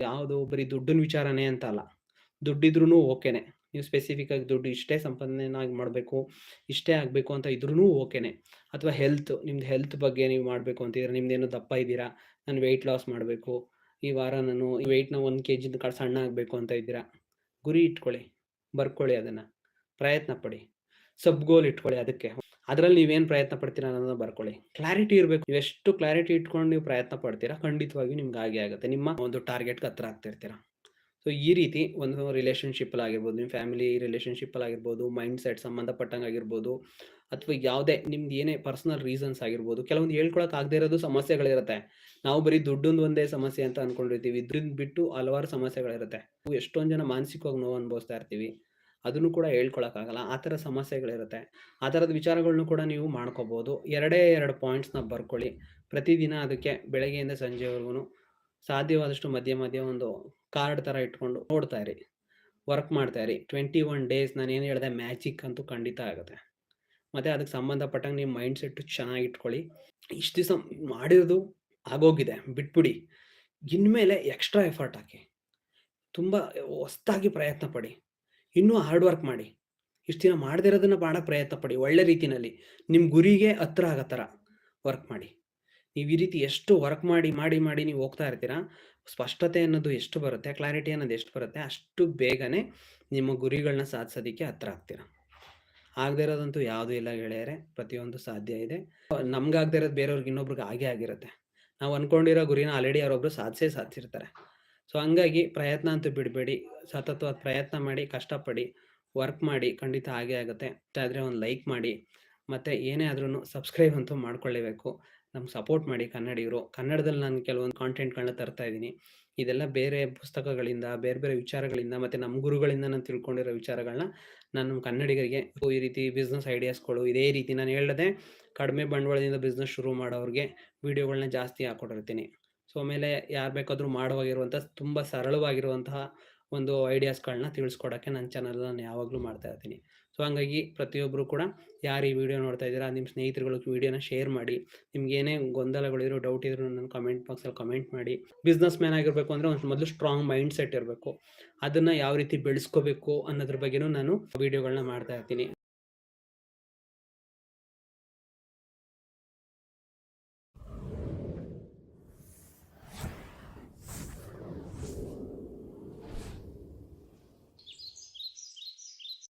ಯಾವುದು ಬರೀ ದುಡ್ಡಿನ ವಿಚಾರನೇ ಅಂತ ಅಲ್ಲ. ದುಡ್ಡಿದ್ರೂ ಓಕೆನೆ. ನೀವು ಸ್ಪೆಸಿಫಿಕ್ ಆಗಿ ದುಡ್ಡು ಇಷ್ಟೇ ಸಂಪನ್ನನಾಗಿ ಮಾಡಬೇಕು, ಇಷ್ಟೇ ಆಗಬೇಕು ಅಂತ ಇದ್ರೂ ಓಕೆನೆ. ಅಥವಾ ಹೆಲ್ತ್ ನಿಮ್ದು ಹೆಲ್ತ್ ಬಗ್ಗೆ ನೀವು ಮಾಡಬೇಕು ಅಂತಿದ್ರೆ ನಿಮ್ದೇನು ದಪ್ಪ ಇದ್ದೀರಾ, ನಾನು ವೆಯ್ಟ್ ಲಾಸ್ ಮಾಡಬೇಕು, ಈ ವಾರ ನಾನು ಈ ವೆಯ್ಟ್‌ನ 1 ಕೆಜಿಂದ ಕಡೆ ಸಣ್ಣ ಆಗಬೇಕು ಅಂತ ಇದ್ದೀರಾ, ಗುರಿ ಇಟ್ಕೊಳ್ಳಿ, ಬರ್ಕೊಳ್ಳಿ ಅದನ್ನು ಪ್ರಯತ್ನ ಪಡಿ. ಸಬ್ ಗೋಲ್ ಇಟ್ಕೊಳ್ಳಿ ಅದಕ್ಕೆ. ಅದ್ರಲ್ಲಿ ನೀವೇನು ಪ್ರಯತ್ನ ಪಡ್ತೀರಾ ಅನ್ನೋದನ್ನ ಬರ್ಕೊಳ್ಳಿ. ಕ್ಲಾರಿಟಿ ಇರಬೇಕು. ಎಷ್ಟು ಕ್ಲಾರಿಟಿ ಇಟ್ಕೊಂಡು ನೀವು ಪ್ರಯತ್ನ ಪಡ್ತೀರಾ, ಖಂಡಿತವಾಗಿ ನಿಮ್ಗೆ ಹಾಗೆ ಆಗುತ್ತೆ. ನಿಮ್ಮ ಒಂದು ಟಾರ್ಗೆಟ್‌ಗೆ ಹತ್ರ ಆಗ್ತಿರ್ತೀರಾ. ಸೊ ಈ ರೀತಿ ಒಂದು ರಿಲೇಶನ್‌ಶಿಪ್ಪಲ್ಲಿ ಆಗಿರ್ಬೋದು, ನಿಮ್ಮ ಫ್ಯಾಮಿಲಿ ರಿಲೇಶನ್‌ಶಿಪ್ಪಲ್ಲಿ ಆಗಿರ್ಬೋದು, ಮೈಂಡ್‌ಸೆಟ್ ಸಂಬಂಧಪಟ್ಟಂಗೆ ಆಗಿರ್ಬೋದು, ಅಥವಾ ಯಾವುದೇ ನಿಮ್ದು ಏನೇ ಪರ್ಸನಲ್ ರೀಸನ್ಸ್ ಆಗಿರ್ಬೋದು, ಕೆಲವೊಂದು ಹೇಳ್ಕೊಳಕ್ ಆಗದೆ ಇರೋದು ಸಮಸ್ಯೆಗಳಿರುತ್ತೆ. ನಾವು ಬರೀ ದುಡ್ಡೊಂದು ಒಂದೇ ಸಮಸ್ಯೆ ಅಂತ ಅನ್ಕೊಂಡಿರ್ತೀವಿ. ಇದ್ರಿಂದ ಬಿಟ್ಟು ಹಲವಾರು ಸಮಸ್ಯೆಗಳಿರುತ್ತೆ. ಎಷ್ಟೊಂದು ಜನ ಮಾನಸಿಕವಾಗಿ ನೋವು ಅನುಭವಿಸ್ತಾ ಇರ್ತೀವಿ. ಅದನ್ನು ಕೂಡ ಹೇಳ್ಕೊಳಕ್ಕಾಗಲ್ಲ. ಆ ಥರ ಸಮಸ್ಯೆಗಳಿರುತ್ತೆ. ಆ ಥರದ ವಿಚಾರಗಳನ್ನೂ ಕೂಡ ನೀವು ಮಾಡ್ಕೋಬೋದು. ಎರಡೇ ಎರಡು ಪಾಯಿಂಟ್ಸ್‌ನ ಬರ್ಕೊಳ್ಳಿ. ಪ್ರತಿದಿನ ಅದಕ್ಕೆ ಬೆಳಗ್ಗೆಯಿಂದ ಸಂಜೆವರೆಗೂ ಸಾಧ್ಯವಾದಷ್ಟು ಮಧ್ಯೆ ಮಧ್ಯೆ ಒಂದು ಕಾರ್ಡ್ ಥರ ಇಟ್ಕೊಂಡು ನೋಡ್ತಾ ಇರಿ. ವರ್ಕ್ ಮಾಡ್ತಾ ಇರಿ. 21 ಡೇಸ್ ನಾನೇನು ಹೇಳಿದೆ ಮ್ಯಾಜಿಕ್ ಅಂತೂ ಖಂಡಿತ ಆಗುತ್ತೆ. ಮತ್ತು ಅದಕ್ಕೆ ಸಂಬಂಧಪಟ್ಟಂಗೆ ನಿಮ್ಮ ಮೈಂಡ್‌ಸೆಟ್ ಚೆನ್ನಾಗಿ ಇಟ್ಕೊಳ್ಳಿ. ಇಷ್ಟು ದಿವಸ ಮಾಡಿರೋದು ಆಗೋಗಿದೆ ಬಿಟ್ಬಿಡಿ. ಇನ್ಮೇಲೆ ಎಕ್ಸ್ಟ್ರಾ ಎಫರ್ಟ್ ಹಾಕಿ. ತುಂಬ ಹೊಸ್ದಾಗಿ ಪ್ರಯತ್ನ ಪಡಿ. ಇನ್ನೂ ಹಾರ್ಡ್ ವರ್ಕ್ ಮಾಡಿ. ಇಷ್ಟು ದಿನ ಮಾಡದೇ ಇರೋದನ್ನ ಬಹಳ ಪ್ರಯತ್ನ ಪಡಿ. ಒಳ್ಳೆ ರೀತಿಯಲ್ಲಿ ನಿಮ್ಮ ಗುರಿಗೆ ಹತ್ರ ಆಗೋ ಥರ ವರ್ಕ್ ಮಾಡಿ. ನೀವು ಈ ರೀತಿ ಎಷ್ಟು ವರ್ಕ್ ಮಾಡಿ, ಮಾಡಿ, ಮಾಡಿ ನೀವು ಹೋಗ್ತಾ ಇರ್ತೀರಾ, ಸ್ಪಷ್ಟತೆ ಅನ್ನೋದು ಎಷ್ಟು ಬರುತ್ತೆ, ಕ್ಲಾರಿಟಿ ಅನ್ನೋದು ಎಷ್ಟು ಬರುತ್ತೆ, ಅಷ್ಟು ಬೇಗನೆ ನಿಮ್ಮ ಗುರಿಗಳನ್ನ ಸಾಧಿಸೋದಕ್ಕೆ ಹತ್ರ ಆಗ್ತೀರಾ. ಆಗದೇ ಇರೋದಂತೂ ಯಾವುದೂ ಇಲ್ಲ ಗೆಳೆಯರೆ ಪ್ರತಿಯೊಂದು ಸಾಧ್ಯ ಇದೆ. ನಮ್ಗಾಗದೇ ಇರೋದು ಬೇರೆಯವ್ರಿಗೆ ಇನ್ನೊಬ್ರಿಗೆ ಆಗೇ ಆಗಿರುತ್ತೆ. ನಾವು ಅನ್ಕೊಂಡಿರೋ ಗುರಿನ ಆಲ್ರೆಡಿ ಯಾರೊಬ್ರು ಸಾಧಿಸೇ ಸಾಧಿಸಿರ್ತಾರೆ. ಸೊ ಹಂಗಾಗಿ ಪ್ರಯತ್ನ ಅಂತೂ ಬಿಡಬೇಡಿ. ಸತತವಾದ ಪ್ರಯತ್ನ ಮಾಡಿ, ಕಷ್ಟಪಡಿ, ವರ್ಕ್ ಮಾಡಿ. ಖಂಡಿತ ಆಗೇ ಆಗುತ್ತೆ. ಆದರೆ ಒಂದು ಲೈಕ್ ಮಾಡಿ. ಮತ್ತು ಏನೇ ಆದ್ರೂ ಸಬ್ಸ್ಕ್ರೈಬ್ ಅಂತೂ ಮಾಡ್ಕೊಳ್ಳೇಬೇಕು. ನಮ್ಗೆ ಸಪೋರ್ಟ್ ಮಾಡಿ ಕನ್ನಡಿಗರು. ಕನ್ನಡದಲ್ಲಿ ನಾನು ಕೆಲವೊಂದು ಕಾಂಟೆಂಟ್‌ಗಳನ್ನ ತರ್ತಾ ಇದ್ದೀನಿ. ಇದೆಲ್ಲ ಬೇರೆ ಪುಸ್ತಕಗಳಿಂದ, ಬೇರೆ ಬೇರೆ ವಿಚಾರಗಳಿಂದ ಮತ್ತು ನಮ್ಮ ಗುರುಗಳಿಂದ ನಾನು ತಿಳ್ಕೊಂಡಿರೋ ವಿಚಾರಗಳನ್ನ ನಾನು ಕನ್ನಡಿಗರಿಗೆ ಈ ರೀತಿ ಬಿಸ್ನೆಸ್ ಐಡಿಯಾಸ್‌ಗಳು ಇದೇ ರೀತಿ ನಾನು ಹೇಳದೆ ಕಡಿಮೆ ಬಂಡವಾಳದಿಂದ ಬಿಸ್ನೆಸ್ ಶುರು ಮಾಡೋರಿಗೆ ವಿಡಿಯೋಗಳನ್ನ ಜಾಸ್ತಿ ಹಾಕ್ಕೊಟ್ಟಿರ್ತೀನಿ. ಸೊ ಆಮೇಲೆ ಯಾರು ಬೇಕಾದರೂ ಮಾಡುವಾಗಿರುವಂಥ ತುಂಬ ಸರಳವಾಗಿರುವಂತಹ ಒಂದು ಐಡಿಯಾಸ್‌ಗಳನ್ನ ತಿಳಿಸ್ಕೊಡೋಕ್ಕೆ ನನ್ನ ಚಾನಲ್ ನಾನು ಯಾವಾಗಲೂ ಮಾಡ್ತಾ ಇರ್ತೀನಿ. ಸೊ ಹಂಗಾಗಿ ಪ್ರತಿಯೊಬ್ಬರು ಕೂಡ ಯಾರು ಈ ವಿಡಿಯೋ ನೋಡ್ತಾ ಇದ್ದೀರಾ, ನಿಮ್ಮ ಸ್ನೇಹಿತರುಗಳಿಗೆ ವಿಡಿಯೋನ ಶೇರ್ ಮಾಡಿ. ನಿಮ್ಗೆ ಏನೇ ಗೊಂದಲಗಳಿದ್ರು, ಡೌಟ್ ಇದ್ರು ನನ್ನ ಕಮೆಂಟ್ ಬಾಕ್ಸಲ್ಲಿ ಕಮೆಂಟ್ ಮಾಡಿ. ಬಿಸ್ನೆಸ್ ಮ್ಯಾನ್ ಆಗಿರಬೇಕು ಅಂದರೆ ಒಂದು ಮೊದಲು ಸ್ಟ್ರಾಂಗ್ ಮೈಂಡ್ ಸೆಟ್ ಇರಬೇಕು. ಅದನ್ನು ಯಾವ ರೀತಿ ಬೆಳೆಸ್ಕೋಬೇಕು ಅನ್ನೋದ್ರ ಬಗ್ಗೆನೂ ನಾನು ವಿಡಿಯೋಗಳನ್ನ ಮಾಡ್ತಾ ಇರ್ತೀನಿ.